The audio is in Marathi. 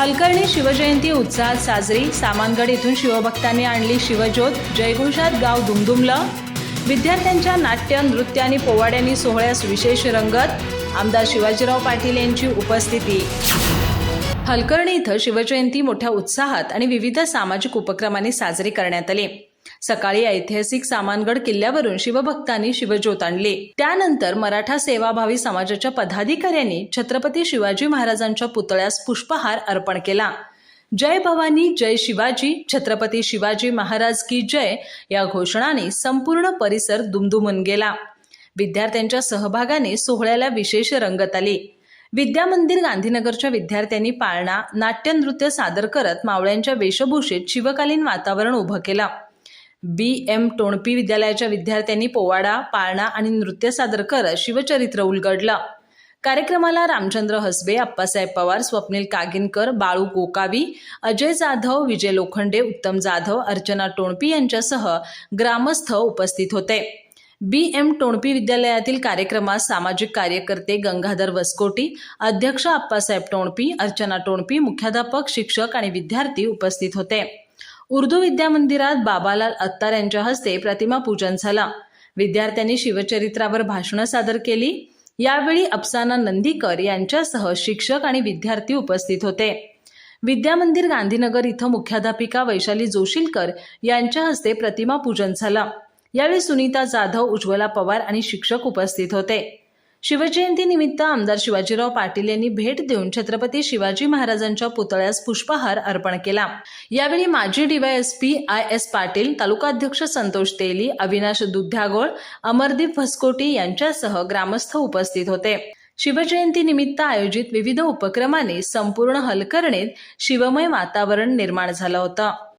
हलकर्णी शिवजयंती उत्साहात साजरी. सामानगड येथून शिवभक्तांनी आणली शिवज्योत. जयघोषात गाव दुमदुमलं. विद्यार्थ्यांच्या नाट्य नृत्य आणि पोवाड्यांनी सोहळ्यास विशेष रंगत आमदार शिवाजीराव पाटील यांची उपस्थिती. हलकर्णी इथं शिवजयंती मोठ्या उत्साहात आणि विविध सामाजिक उपक्रमांनी साजरी करण्यात आली. सकाळी ऐतिहासिक सामानगड किल्ल्यावरून शिवभक्तांनी शिवज्योत आणली. त्यानंतर मराठा सेवाभावी समाजाच्या पदाधिकाऱ्यांनी छत्रपती शिवाजी महाराजांच्या पुतळ्यास पुष्पहार अर्पण केला. जय भवानी जय शिवाजी छत्रपती शिवाजी महाराज की जय या घोषणाने संपूर्ण परिसर दुमदुमून गेला. विद्यार्थ्यांच्या सहभागाने सोहळ्याला विशेष रंगत आली. विद्या मंदिर गांधीनगरच्या विद्यार्थ्यांनी पाळणा नाट्यनृत्य सादर करत मावळ्यांच्या वेशभूषेत शिवकालीन वातावरण उभं केलं. बी. एम. टोणपी विद्यालयाच्या विद्यार्थ्यांनी पोवाडा पाळणा आणि नृत्य सादर करत शिवचरित्र उलगडलं. कार्यक्रमाला रामचंद्र हसबे अप्पासाहेब पवार स्वप्नील कागिनकर बाळू गोकावी अजय जाधव विजय लोखंडे उत्तम जाधव अर्चना टोणपी यांच्यासह ग्रामस्थ उपस्थित होते. बी. एम. टोणपी विद्यालयातील कार्यक्रमात सामाजिक कार्यकर्ते गंगाधर वसकोटी अध्यक्ष अप्पासाहेब टोणपी अर्चना टोणपी मुख्याध्यापक शिक्षक आणि विद्यार्थी उपस्थित होते. उर्दू विद्या मंदिरात बाबालाल अत्तार यांच्या हस्ते प्रतिमा पूजन झाला. विद्यार्थ्यांनी शिवचरित्रावर भाषणं सादर केली. यावेळी अप्साना नंदीकर यांच्यासह शिक्षक आणि विद्यार्थी उपस्थित होते. विद्या मंदिर गांधीनगर इथं मुख्याध्यापिका वैशाली जोशीलकर यांच्या हस्ते प्रतिमा पूजन झालं. यावेळी सुनीता जाधव उज्ज्वला पवार आणि शिक्षक उपस्थित होते. शिवजयंती निमित्त आमदार शिवाजीराव पाटील यांनी भेट देऊन छत्रपती शिवाजी महाराजांच्या पुतळ्यास पुष्पहार अर्पण केला. यावेळी माजी डीवायएसपी आय एस पाटील तालुकाध्यक्ष संतोष तेली अविनाश दुध्यागोळ अमरदीप भस्कोटी यांच्यासह ग्रामस्थ उपस्थित होते. शिवजयंती निमित्त आयोजित विविध उपक्रमांनी संपूर्ण हलकर्णीत शिवमय वातावरण निर्माण झालं होतं.